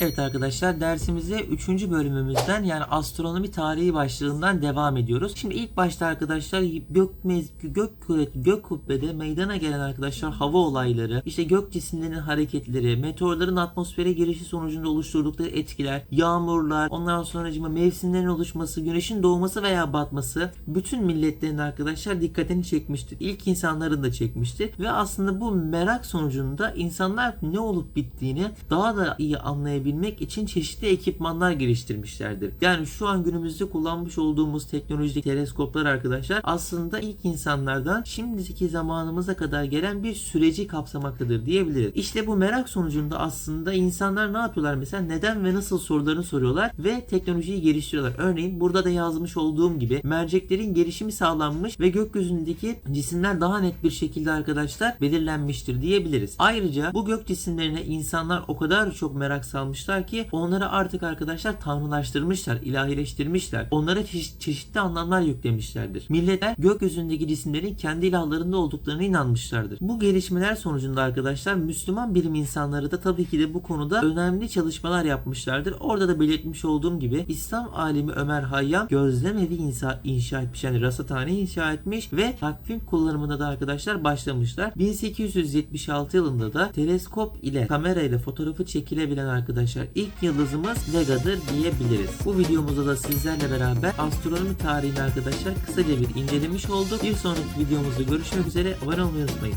Evet arkadaşlar dersimize 3. bölümümüzden yani astronomi tarihi başlığından devam ediyoruz. Şimdi ilk başta arkadaşlar gök mez- gök kuvvet gök kubbede meydana gelen arkadaşlar hava olayları, işte gök cisimlerinin hareketleri, meteorların atmosfere girişi sonucunda oluşturdukları etkiler, yağmurlar, ondan sonra mevsimlerin oluşması, güneşin doğması veya batması bütün milletlerin arkadaşlar dikkatini çekmiştir. İlk insanların da çekmiştir ve aslında bu merak sonucunda insanlar ne olup bittiğini daha da iyi anlayabilmek için çeşitli ekipmanlar geliştirmişlerdir. Yani şu an günümüzde kullanmış olduğumuz teknolojik teleskoplar arkadaşlar aslında ilk insanlardan şimdiki zamanımıza kadar gelen bir süreci kapsamaktadır diyebiliriz. İşte bu merak sonucunda aslında insanlar ne yapıyorlar mesela neden ve nasıl sorularını soruyorlar ve teknolojiyi geliştiriyorlar. Örneğin burada da yazmış olduğum gibi merceklerin gelişimi sağlanmış ve gökyüzündeki cisimler daha net bir şekilde arkadaşlar belirlenmiştir diyebiliriz. Ayrıca bu gök cisimlerine insanlar o kadar çok merak salmışlar ki onları artık arkadaşlar tanrılaştırmışlar, ilahileştirmişler. Onlara çeşit- çeşitli anlamlar yüklemişlerdir. Milletler gökyüzündeki cisimlerin kendi ilahlarında olduklarına inanmışlardır. Bu gelişmeler sonucunda arkadaşlar Müslüman bilim insanları da tabii ki de bu konuda önemli çalışmalar yapmışlardır. Orada da belirtmiş olduğum gibi İslam alimi Ömer Hayyam gözlem evi inşa, inşa etmiş. Yani rasathane inşa etmiş ve takvim kullanımına da arkadaşlar başlamışlar. 1876 yılında da teleskop ile kamera ile fotoğrafı çekilebilen arkadaşlar ilk yıldızımız Vega'dır diyebiliriz. Bu videomuzda da sizlerle beraber astronomi tarihini arkadaşlar kısaca bir incelemiş olduk. Bir sonraki videomuzda görüşmek üzere. Abone olmayı unutmayın.